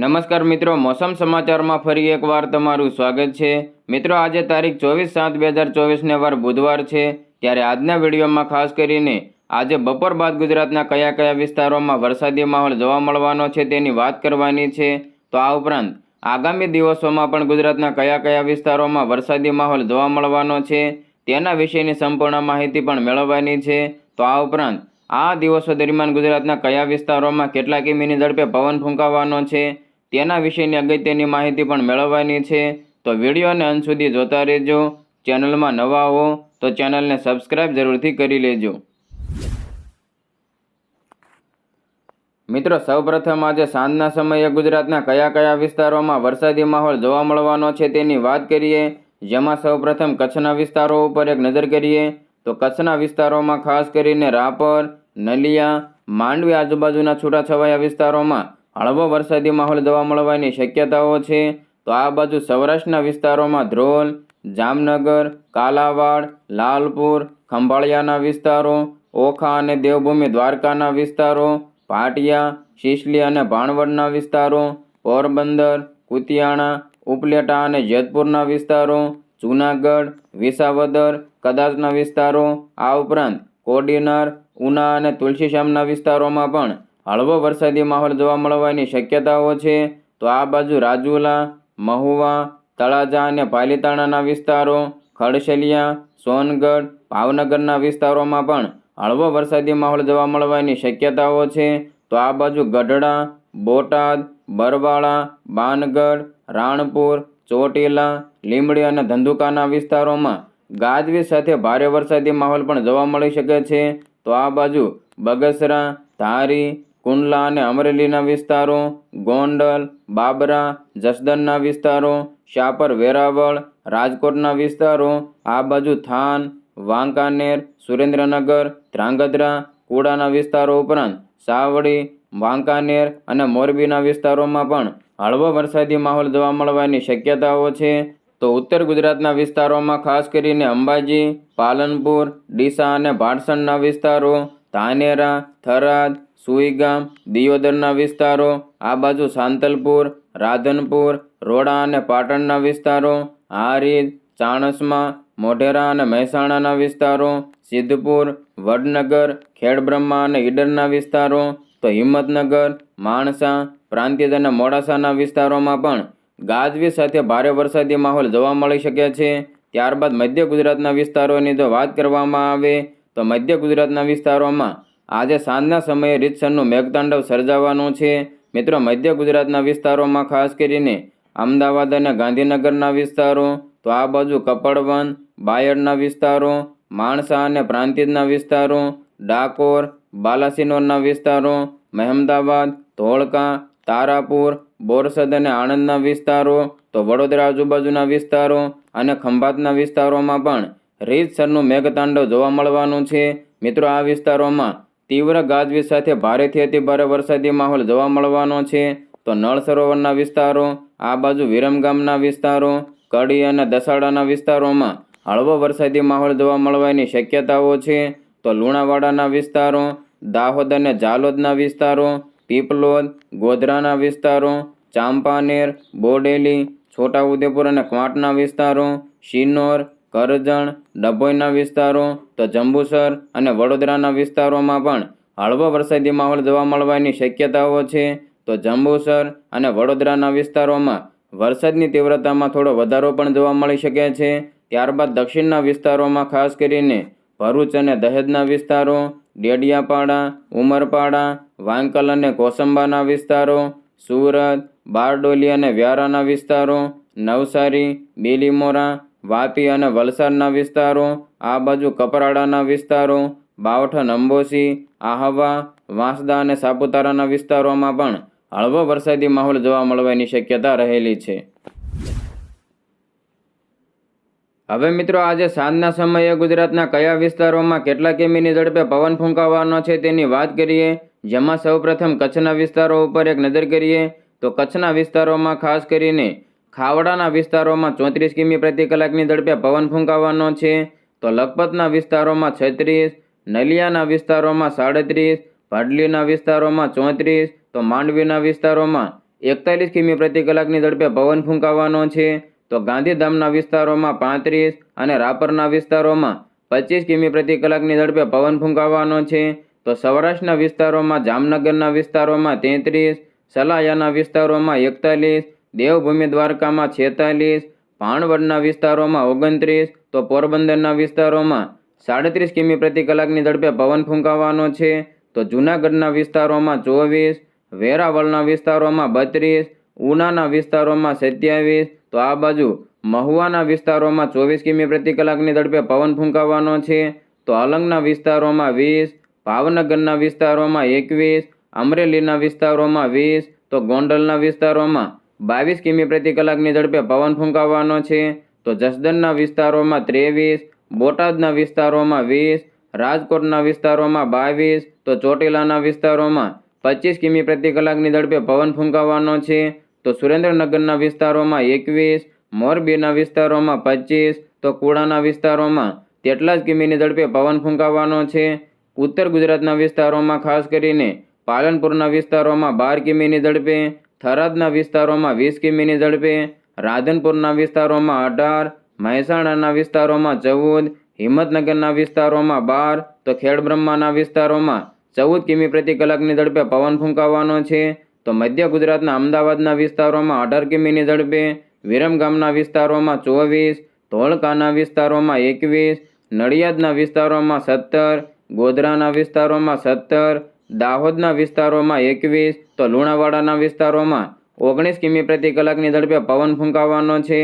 નમસ્કાર મિત્રો, મોસમ સમાચારમાં ફરી એકવાર તમારું સ્વાગત છે. મિત્રો, આજે તારીખ ચોવીસ સાત બે હજાર ચોવીસને વાર બુધવાર છે. ત્યારે આજના વિડીયોમાં ખાસ કરીને આજે બપોર બાદ ગુજરાતના કયા કયા વિસ્તારોમાં વરસાદી માહોલ જોવા મળવાનો છે તેની વાત કરવાની છે. તો આ ઉપરાંત આગામી દિવસોમાં પણ ગુજરાતના કયા કયા વિસ્તારોમાં વરસાદી માહોલ જોવા મળવાનો છે તેના વિશેની સંપૂર્ણ માહિતી પણ મેળવવાની છે. તો આ ઉપરાંત આ દિવસો દરમિયાન ગુજરાતના કયા વિસ્તારોમાં કેટલા કિમીની ઝડપે પવન ફૂંકાવાનો છે તેના વિશેની અગત્યની માહિતી પણ મેળવવાની છે. તો વિડીયોને અંત સુધી જોતા રહેજો. ચેનલમાં નવા હો તો ચેનલને સબસ્ક્રાઈબ જરૂરથી કરી લેજો. મિત્રો, સૌપ્રથમ આજે સાંજના સમયે ગુજરાતના કયા કયા વિસ્તારોમાં વરસાદી માહોલ જોવા મળવાનો છે તેની વાત કરીએ. જેમાં સૌપ્રથમ કચ્છના વિસ્તારો ઉપર એક નજર કરીએ. તો કચ્છના વિસ્તારોમાં ખાસ કરીને રાપર, નલિયા, માંડવી આજુબાજુના છૂટાછવાયા વિસ્તારોમાં હળવો વરસાદી માહોલ જોવા મળવાની શક્યતાઓ છે. તો આ બાજુ સૌરાષ્ટ્રના વિસ્તારોમાં ધ્રોલ, જામનગર, કાલાવાડ, લાલપુર, ખંભાળિયાના વિસ્તારો, ઓખા અને દેવભૂમિ દ્વારકાના વિસ્તારો, પાટિયા, શિશલી અને ભાણવડના વિસ્તારો, પોરબંદર, કુતિયાણા, ઉપલેટા અને જેતપુરના વિસ્તારો, જૂનાગઢ, વિસાવદર, કદાચના વિસ્તારો, આ ઉપરાંત કોડીનાર, ઉના અને તુલસીશ્યામના વિસ્તારોમાં પણ હળવો વરસાદી માહોલ જોવા મળવાની શક્યતાઓ છે, તો આ બાજુ રાજુલા, મહુવા, તળાજા અને પાલીતાણાના વિસ્તારો, ખડશલિયા, સોનગઢ, ભાવનગરના વિસ્તારોમાં પણ હળવો વરસાદી માહોલ જોવા મળવાની શક્યતાઓ છે, તો આ બાજુ ગઢડા, બોટાદ, બરવાળા, બાનગઢ, રાણપુર, ચોટીલા, લીંબડી અને ધંધુકાના વિસ્તારોમાં ગાજવીજ સાથે ભારે વરસાદી માહોલ પણ જોવા મળી શકે છે, તો આ બાજુ બગસરા, ધારી કુંડલા અને અમરેલીના વિસ્તારો, ગોંડલ, બાબરા જસદનના વિસ્તારો, શાપર વેરાવળ, રાજકોટના વિસ્તારો, આ બાજુ થાન, વાંકાનેર, સુરેન્દ્રનગર, ધ્રાંગધ્રા, કુડાના વિસ્તારો ઉપરાંત સાવડી, વાંકાનેર અને મોરબીના વિસ્તારોમાં પણ હળવો વરસાદી માહોલ જોવા મળવાની શક્યતાઓ છે. તો ઉત્તર ગુજરાતના વિસ્તારોમાં ખાસ કરીને અંબાજી, પાલનપુર, ડીસા અને ભાટસણના વિસ્તારો, ધાનેરા, થરાદ સુઈગામ, દિયોદરના વિસ્તારો, આ બાજુ સાંતલપુર, રાધનપુર, રોડા અને પાટણના વિસ્તારો, હારીજ, ચાણસમા, મોઢેરા અને મહેસાણાના વિસ્તારો, સિદ્ધપુર, વડનગર, ખેડબ્રહ્મા અને ઈડરના વિસ્તારો, તો હિંમતનગર, માણસા, પ્રાંતિજ અને મોડાસાના વિસ્તારોમાં પણ ગાજવીજ સાથે ભારે વરસાદી માહોલ જોવા મળી શકે છે. ત્યારબાદ મધ્ય ગુજરાતના વિસ્તારોની જો વાત કરવામાં આવે, તો મધ્ય ગુજરાતના વિસ્તારોમાં આજે સાંજના સમયે રીતસરનું મેઘતાંડવ સર્જાવાનું છે. મિત્રો, મધ્ય ગુજરાતના વિસ્તારોમાં ખાસ કરીને અમદાવાદ અને ગાંધીનગરના વિસ્તારો, તો આ બાજુ કપડવન, બાયડના વિસ્તારો, માણસા અને પ્રાંતિજના વિસ્તારો, ડાકોર, બાલાસિનોરના વિસ્તારો, મહેમદાવાદ, ધોળકા, તારાપુર, બોરસદ અને આણંદના વિસ્તારો, તો વડોદરા આજુબાજુના વિસ્તારો અને ખંભાતના વિસ્તારોમાં પણ રીતસરનું મેઘતાંડવ જોવા મળવાનું છે. મિત્રો, આ વિસ્તારોમાં તીવ્ર ગાજવીજ સાથે ભારેથી અતિ ભારે વરસાદી માહોલ જોવા મળવાનો છે. તો નળ સરોવરના વિસ્તારો, આ બાજુ વિરમગામના વિસ્તારો, કડી અને દસાડાના વિસ્તારોમાં હળવો વરસાદી માહોલ જોવા મળવાની શક્યતાઓ છે. તો લુણાવાડાના વિસ્તારો, દાહોદ અને જાલોદના વિસ્તારો, પીપલોદ, ગોધરાના વિસ્તારો, ચાંપાનેર, બોડેલી, છોટાઉદેપુર અને ક્વાંટના વિસ્તારો, શિનોર કરજણ, ડભોઈના વિસ્તારો, તો જંબુસર અને વડોદરાના વિસ્તારોમાં પણ હળવો વરસાદી માહોલ જોવા મળવાની શક્યતાઓ છે. તો જંબુસર અને વડોદરાના વિસ્તારોમાં વરસાદની તીવ્રતામાં થોડો વધારો પણ જોવા મળી શકે છે. ત્યારબાદ દક્ષિણના વિસ્તારોમાં ખાસ કરીને ભરૂચ અને દહેજના વિસ્તારો, ડેડિયાપાડા, ઉમરપાડા, વાંકલ અને કોસંબાના વિસ્તારો, સુરત, બારડોલી અને વ્યારાના વિસ્તારો, નવસારી, બીલીમોરા વાપી અને વલસાડના વિસ્તારો, આ બાજુ કપરાડાના વિસ્તારો બાવઠન અંબોસી આહવા, વાંસદા અને સાપુતારાના વિસ્તારોમાં પણ હળવો વરસાદી માહોલ જોવા મળવાની શક્યતા રહેલી છે. હવે મિત્રો આજે સાંજના સમયે ગુજરાતના કયા વિસ્તારોમાં કેટલા કિમીની ઝડપે પવન ફૂંકાવાનો છે તેની વાત કરીએ. જેમાં સૌપ્રથમ કચ્છના વિસ્તારો ઉપર એક નજર કરીએ તો કચ્છના વિસ્તારોમાં ખાસ કરીને ખાવડાના વિસ્તારોમાં ચોત્રીસ કિમી પ્રતિ કલાકની ઝડપે પવન ફૂંકાવાનો છે. તો લખપતના વિસ્તારોમાં છત્રીસ, નલિયાના વિસ્તારોમાં સાડત્રીસ, ભાડલીના વિસ્તારોમાં ચોત્રીસ, તો માંડવીના વિસ્તારોમાં એકતાલીસ કિમી પ્રતિ કલાકની ઝડપે પવન ફૂંકાવાનો છે. તો ગાંધીધામના વિસ્તારોમાં પાંત્રીસ અને રાપરના વિસ્તારોમાં પચીસ કિમી પ્રતિ કલાકની ઝડપે પવન ફૂંકાવાનો છે. તો સૌરાષ્ટ્રના વિસ્તારોમાં જામનગરના વિસ્તારોમાં તેત્રીસ, સલાયાના વિસ્તારોમાં એકતાલીસ દેવભૂમિ દ્વારકામાં છેતાલીસ, ભાણવડના વિસ્તારોમાં ઓગણત્રીસ, તો પોરબંદરના વિસ્તારોમાં સાડત્રીસ કિમી પ્રતિ કલાકની ઝડપે પવન ફૂંકાવાનો છે. તો જૂનાગઢના વિસ્તારોમાં ચોવીસ, વેરાવળના વિસ્તારોમાં બત્રીસ, ઉનાના વિસ્તારોમાં સત્યાવીસ, તો આ બાજુ મહુવાના વિસ્તારોમાં ચોવીસ કિમી પ્રતિ કલાકની ઝડપે પવન ફૂંકાવાનો છે. તો અલંગના વિસ્તારોમાં વીસ, ભાવનગરના વિસ્તારોમાં એકવીસ, અમરેલીના વિસ્તારોમાં વીસ, તો ગોંડલના વિસ્તારોમાં બાવીસ કિમી પ્રતિ કલાકની ઝડપે પવન ફૂંકાવવાનો છે. તો જસદનના વિસ્તારોમાં ત્રેવીસ, બોટાદના વિસ્તારોમાં વીસ, રાજકોટના વિસ્તારોમાં બાવીસ, તો ચોટીલાના વિસ્તારોમાં પચીસ કિમી પ્રતિ કલાકની ઝડપે પવન ફૂંકાવાનો છે. તો સુરેન્દ્રનગરના વિસ્તારોમાં એકવીસ, મોરબીના વિસ્તારોમાં પચીસ, તો કુડાના વિસ્તારોમાં તેટલા જ કિમીની ઝડપે પવન ફૂંકાવવાનો છે. ઉત્તર ગુજરાતના વિસ્તારોમાં ખાસ કરીને પાલનપુરના વિસ્તારોમાં બાર કિમીની ઝડપે થરાદના વિસ્તારોમાં વીસ કિમીની ઝડપે, રાધનપુરના વિસ્તારોમાં અઢાર, મહેસાણાના વિસ્તારોમાં ચૌદ, હિંમતનગરના વિસ્તારોમાં બાર, તો ખેડબ્રહ્માના વિસ્તારોમાં ચૌદ કિમી પ્રતિ કલાકની ઝડપે પવન ફૂંકાવાનો છે. તો મધ્ય ગુજરાતના અમદાવાદના વિસ્તારોમાં અઢાર કિમીની ઝડપે વિરમગામના વિસ્તારોમાં ચોવીસ, ધોળકાના વિસ્તારોમાં એકવીસ, નડિયાદના વિસ્તારોમાં સત્તર, ગોધરાના વિસ્તારોમાં સત્તર દાહોદના વિસ્તારોમાં એકવીસ તો લુણાવાડાના વિસ્તારોમાં ઓગણીસ કિમી પ્રતિ કલાકની ઝડપે પવન ફૂંકાવાનો છે.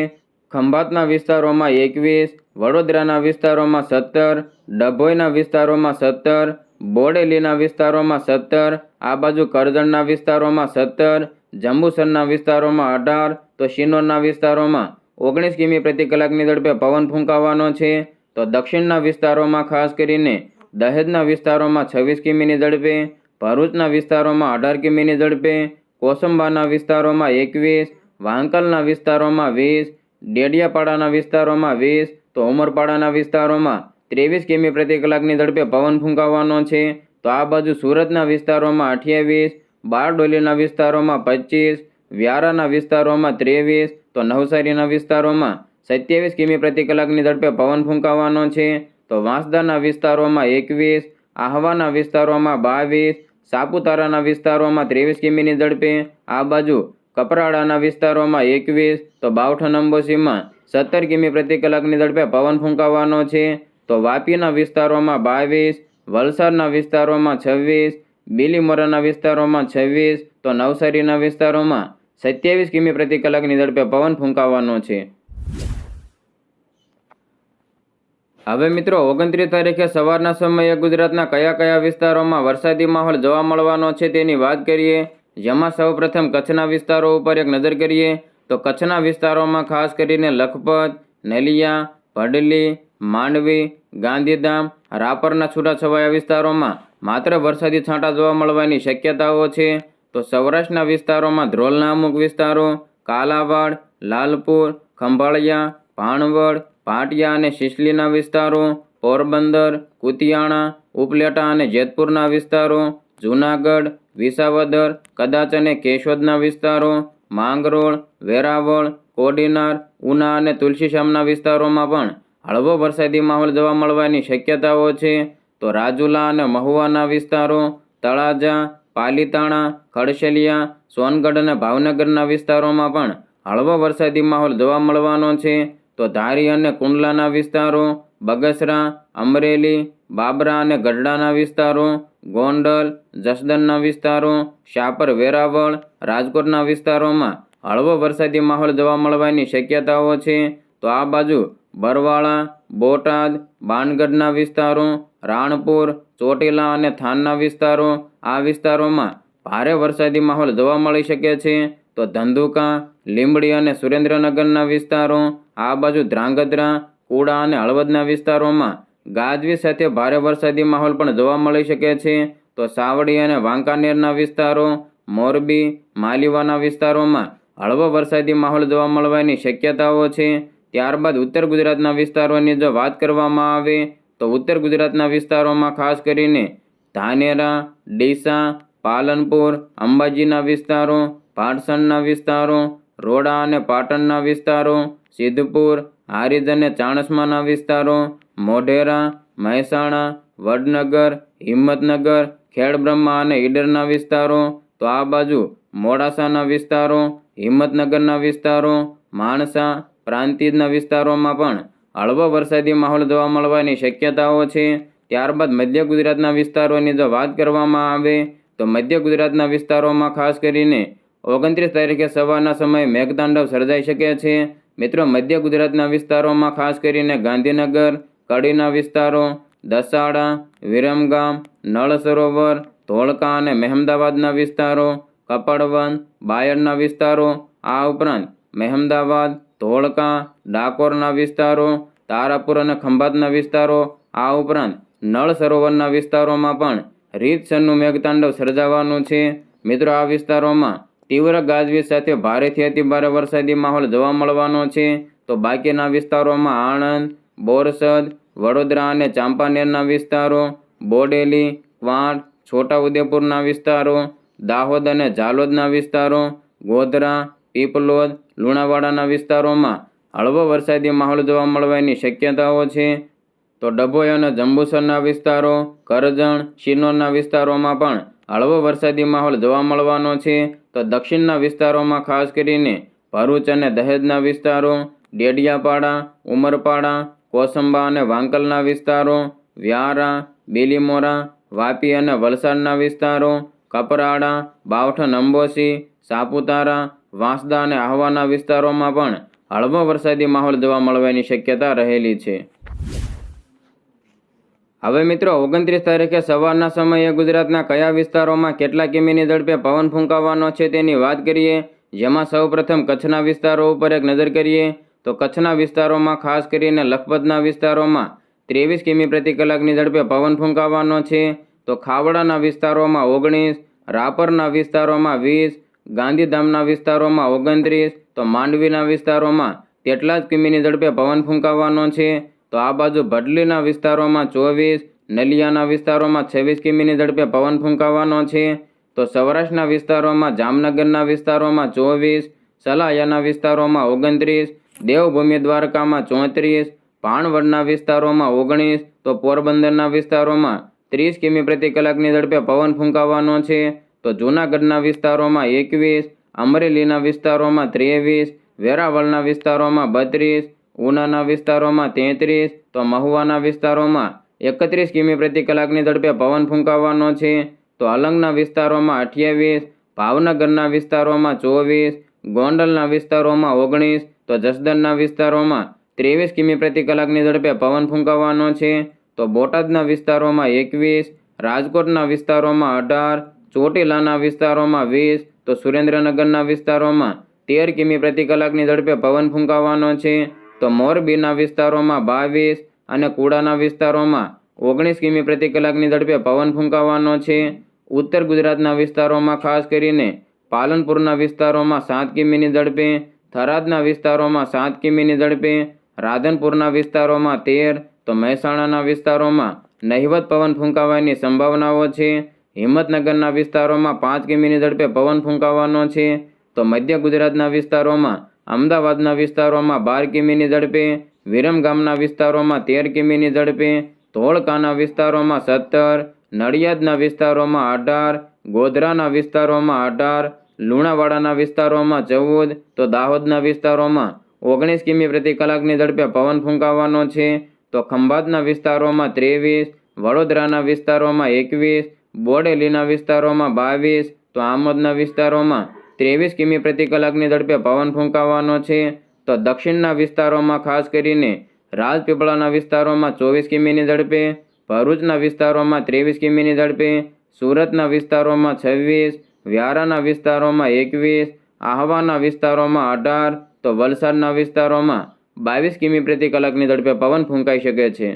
ખંભાતના વિસ્તારોમાં એકવીસ, વડોદરાના વિસ્તારોમાં સત્તર, ડભોઈના વિસ્તારોમાં સત્તર, બોડેલીના વિસ્તારોમાં સત્તર, આ બાજુ કરજણના વિસ્તારોમાં સત્તર, જંબુસરના વિસ્તારોમાં અઢાર, તો શિનોરના વિસ્તારોમાં ઓગણીસ કિમી પ્રતિ કલાકની ઝડપે પવન ફૂંકાવાનો છે. તો દક્ષિણના વિસ્તારોમાં ખાસ કરીને દહેજના વિસ્તારોમાં છવ્વીસ કિમીની ઝડપે, ભરૂચના વિસ્તારોમાં અઢાર કિમીની ઝડપે, કોસંબાના વિસ્તારોમાં એકવીસ, વાંકલના વિસ્તારોમાં વીસ, ડેડિયાપાડાના વિસ્તારોમાં વીસ, તો ઉમરપાડાના વિસ્તારોમાં ત્રેવીસ કિમી પ્રતિ કલાકની ઝડપે પવન ફૂંકાવાનો છે. તો આ બાજુ સુરતના વિસ્તારોમાં અઠ્યાવીસ, બારડોલીના વિસ્તારોમાં પચીસ વ્યારાના વિસ્તારોમાં ત્રેવીસ, તો નવસારીના વિસ્તારોમાં સત્યાવીસ કિમી પ્રતિ કલાકની ઝડપે પવન ફૂંકાવાનો છે. તો વાંસદાના વિસ્તારોમાં એકવીસ, આહવાના વિસ્તારોમાં બાવીસ, સાપુતારાના વિસ્તારોમાં ત્રેવીસ કિમીની ઝડપે, આ બાજુ કપરાડાના વિસ્તારોમાં એકવીસ, તો બાવઠ અંબોશીમાં સત્તર કિમી પ્રતિ કલાકની ઝડપે પવન ફૂંકાવાનો છે. તો વાપીના વિસ્તારોમાં બાવીસ, વલસાડના વિસ્તારોમાં છવ્વીસ, બિલીમોરાના વિસ્તારોમાં છવ્વીસ, તો નવસારીના વિસ્તારોમાં સત્યાવીસ કિમી પ્રતિ કલાકની ઝડપે પવન ફૂંકાવાનો છે. હવે મિત્રો, ઓગણત્રીસ તારીખે સવારના સમયે ગુજરાતના કયા કયા વિસ્તારોમાં વરસાદી માહોલ જોવા મળવાનો છે તેની વાત કરીએ. જેમાં સૌપ્રથમ કચ્છના વિસ્તારો ઉપર એક નજર કરીએ તો કચ્છના વિસ્તારોમાં ખાસ કરીને લખપત, નલિયા, ભડલી, માંડવી, ગાંધીધામ, રાપરના છૂટાછવાયા વિસ્તારોમાં માત્ર વરસાદી છાંટા જોવા મળવાની શક્યતાઓ છે. તો સૌરાષ્ટ્રના વિસ્તારોમાં ધ્રોલના અમુક વિસ્તારો, કાલાવાડ, લાલપુર, ખંભાળિયા ભાણવડ પાટિયા અને શિશલીના વિસ્તારો, પોરબંદર, કુતિયાણા, ઉપલેટા અને જેતપુરના વિસ્તારો, જૂનાગઢ, વિસાવદર, કદાચ અને કેશોદના વિસ્તારો, માંગરોળ, વેરાવળ, કોડીનાર, ઉના અને તુલસીશ્યામના વિસ્તારોમાં પણ હળવો વરસાદી માહોલ જોવા મળવાની શક્યતાઓ છે. તો રાજુલા અને મહુવાના વિસ્તારો, તળાજા, પાલીતાણા, ખડશેલિયા, સોનગઢ અને ભાવનગરના વિસ્તારોમાં પણ હળવો વરસાદી માહોલ જોવા મળવાનો છે. તો ધારી અને કુંડલાના વિસ્તારો, બગસરા, અમરેલી, બાબરા અને ગઢડાના વિસ્તારો, ગોંડલ જસદનના વિસ્તારો, શાપર વેરાવળ, રાજકોટના વિસ્તારોમાં હળવો વરસાદી માહોલ જોવા મળવાની શક્યતાઓ છે. તો આ બાજુ બરવાળા, બોટાદ, બાનગઢના વિસ્તારો, રાણપુર, ચોટીલા અને થાનના વિસ્તારો, આ વિસ્તારોમાં ભારે વરસાદી માહોલ જોવા મળી શકે છે. તો ધંધુકા, લીંબડી અને સુરેન્દ્રનગરના વિસ્તારો આ બાજુ ધ્રાંગધ્રા, કુડા અને હળવદના વિસ્તારોમાં ગાજવી સાથે ભારે વરસાદી માહોલ પણ જોવા મળી શકે છે. તો સાવડી અને વાંકાનેરના વિસ્તારો, મોરબી, માલીવાના વિસ્તારોમાં હળવો વરસાદી માહોલ જોવા મળવાની શક્યતાઓ છે. ત્યારબાદ ઉત્તર ગુજરાતના વિસ્તારોની જો વાત કરવામાં આવે, તો ઉત્તર ગુજરાતના વિસ્તારોમાં ખાસ કરીને ધાનેરા, ડીસા, પાલનપુર, અંબાજીના વિસ્તારો પાટસણના વિસ્તારો, રોડા અને પાટણના વિસ્તારો સિદ્ધપુર, હારીજ અને ચાણસ્માના વિસ્તારો, મોઢેરા, મહેસાણા, વડનગર, હિંમતનગર, ખેડબ્રહ્મા અને ઈડરના વિસ્તારો. તો આ બાજુ મોડાસાના વિસ્તારો, હિંમતનગરના વિસ્તારો, માણસા, પ્રાંતિજના વિસ્તારોમાં પણ હળવો વરસાદી માહોલ જોવા મળવાની શક્યતાઓ છે. ત્યારબાદ મધ્ય ગુજરાતના વિસ્તારોની જો વાત કરવામાં આવે, તો મધ્ય ગુજરાતના વિસ્તારોમાં ખાસ કરીને ઓગણત્રીસ તારીખે સવારના સમયે મેઘતાંડવ સર્જાઈ શકે છે. મિત્રો, મધ્ય ગુજરાતના વિસ્તારોમાં ખાસ કરીને ગાંધીનગર, કડીના વિસ્તારો, દસાડા, વિરમગામ, નળ સરોવર, ધોળકા અને મહેમદાવાદના વિસ્તારો કપડવન બાયડના વિસ્તારો, આ ઉપરાંત મહેમદાવાદ, ધોળકા, ડાકોરના વિસ્તારો, તારાપુર અને ખંભાતના વિસ્તારો, આ ઉપરાંત નળ સરોવરના વિસ્તારોમાં પણ રીતસરનું મેઘતાંડવ સર્જાવાનું છે. મિત્રો, આ વિસ્તારોમાં તીવ્ર ગાજવીજ સાથે ભારેથી અતિભારે વરસાદી માહોલ જોવા મળવાનો છે. તો બાકીના વિસ્તારોમાં આણંદ, બોરસદ, વડોદરા અને ચાંપાનેરના વિસ્તારો, બોડેલી ક્વાંટ છોટાઉદેપુરના વિસ્તારો, દાહોદ અને ઝાલોદના વિસ્તારો, ગોધરા પીપલોદ લુણાવાડાના વિસ્તારોમાં હળવો વરસાદી માહોલ જોવા મળવાની શક્યતાઓ છે. તો ડભોઈ અને જંબુસરના વિસ્તારો, કરજણ, શિનોરના વિસ્તારોમાં પણ હળવો વરસાદી માહોલ જોવા મળવાનો છે. તો દક્ષિણના વિસ્તારોમાં ખાસ કરીને ભરૂચ અને દહેજના વિસ્તારો, ડેડિયાપાડા, ઉમરપાડા, કોસંબા અને વાંકલના વિસ્તારો, વ્યારા, બેલીમોરા, વાપી અને વલસાડના વિસ્તારો, કપરાડા બાવઠન અંબોસી સાપુતારા, વાંસદા અને આહવાના વિસ્તારોમાં પણ હળવો વરસાદી માહોલ જોવા મળવાની શક્યતા રહેલી છે. હવે મિત્રો, ઓગણત્રીસ તારીખે સવારના સમયે ગુજરાતના કયા વિસ્તારોમાં કેટલા કિમીની ઝડપે પવન ફૂંકાવાનો છે તેની વાત કરીએ. જેમાં સૌપ્રથમ કચ્છના વિસ્તારો ઉપર એક નજર કરીએ તો કચ્છના વિસ્તારોમાં ખાસ કરીને લખપતના વિસ્તારોમાં ત્રેવીસ કિમી પ્રતિ કલાકની ઝડપે પવન ફૂંકાવાનો છે. તો ખાવડાના વિસ્તારોમાં ઓગણીસ, રાપરના વિસ્તારોમાં વીસ, ગાંધીધામના વિસ્તારોમાં ઓગણત્રીસ, તો માંડવીના વિસ્તારોમાં તેટલા જ કિમીની ઝડપે પવન ફૂંકાવાનો છે. તો આ બાજુ ભડલીના વિસ્તારોમાં ચોવીસ, નલિયાના વિસ્તારોમાં છવ્વીસ કિમીની ઝડપે પવન ફૂંકાવાનો છે. તો સૌરાષ્ટ્રના વિસ્તારોમાં, જામનગરના વિસ્તારોમાં ચોવીસ, સલાયાના વિસ્તારોમાં ઓગણત્રીસ, દેવભૂમિ દ્વારકામાં ચોત્રીસ ભાણવડના વિસ્તારોમાં ઓગણીસ, તો પોરબંદરના વિસ્તારોમાં ત્રીસ કિમી પ્રતિ કલાકની ઝડપે પવન ફૂંકાવાનો છે. તો જૂનાગઢના વિસ્તારોમાં એકવીસ, અમરેલીના વિસ્તારોમાં ત્રેવીસ, વેરાવળના વિસ્તારોમાં બત્રીસ ઉનાના વિસ્તારોમાં તેત્રીસ, તો મહુવાના વિસ્તારોમાં એકત્રીસ કિમી પ્રતિ કલાકની ઝડપે પવન ફૂંકાવાનો છે. તો અલંગના વિસ્તારોમાં અઠ્યાવીસ, ભાવનગરના વિસ્તારોમાં ચોવીસ, ગોંડલના વિસ્તારોમાં ઓગણીસ, તો જસદણના વિસ્તારોમાં ત્રેવીસ કિમી પ્રતિ કલાકની ઝડપે પવન ફૂંકાવાનો છે. તો બોટાદના વિસ્તારોમાં એકવીસ, રાજકોટના વિસ્તારોમાં અઢાર, ચોટીલાના વિસ્તારોમાં વીસ, તો સુરેન્દ્રનગરના વિસ્તારોમાં તેર કિમી પ્રતિ કલાકની ઝડપે પવન ફૂંકાવાનો છે. તો મોરબીના વિસ્તારોમાં બાવીસ અને કુડાના વિસ્તારોમાં ઓગણીસ કિમી પ્રતિ કલાકની ઝડપે પવન ફૂંકાવાનો છે. ઉત્તર ગુજરાતના વિસ્તારોમાં ખાસ કરીને પાલનપુરના વિસ્તારોમાં સાત કિમીની ઝડપે, થરાદના વિસ્તારોમાં સાત કિમીની ઝડપે, રાધનપુરના વિસ્તારોમાં તેર, તો મહેસાણાના વિસ્તારોમાં નહિવત પવન ફૂંકાવાની સંભાવનાઓ છે. હિંમતનગરના વિસ્તારોમાં પાંચ કિમીની ઝડપે પવન ફૂંકાવાનો છે. તો મધ્ય ગુજરાતના વિસ્તારોમાં અમદાવાદના વિસ્તારોમાં બાર કિમીની ઝડપે વિરમગામના વિસ્તારોમાં તેર કિમીની ઝડપે, ધોળકાના વિસ્તારોમાં સત્તર, નડિયાદના વિસ્તારોમાં અઢાર, ગોધરાના વિસ્તારોમાં અઢાર, લુણાવાડાના વિસ્તારોમાં ચૌદ, તો દાહોદના વિસ્તારોમાં ઓગણીસ કિમી પ્રતિ કલાકની ઝડપે પવન ફૂંકાવાનો છે. તો ખંભાતના વિસ્તારોમાં ત્રેવીસ, વડોદરાના વિસ્તારોમાં એકવીસ, બોડેલીના વિસ્તારોમાં બાવીસ, તો આમોદના વિસ્તારોમાં ત્રેવીસ કિમી પ્રતિ કલાકની ઝડપે પવન ફૂંકાવાનો છે. તો દક્ષિણના વિસ્તારોમાં ખાસ કરીને રાજપીપળાના વિસ્તારોમાં ચોવીસ કિમીની ઝડપે, ભરૂચના વિસ્તારોમાં ત્રેવીસ કિમીની ઝડપે, સુરતના વિસ્તારોમાં છવ્વીસ, વ્યારાના વિસ્તારોમાં એકવીસ, આહવાના વિસ્તારોમાં અઢાર, તો વલસાડના વિસ્તારોમાં બાવીસ કિમી પ્રતિ કલાકની ઝડપે પવન ફૂંકાઈ શકે છે.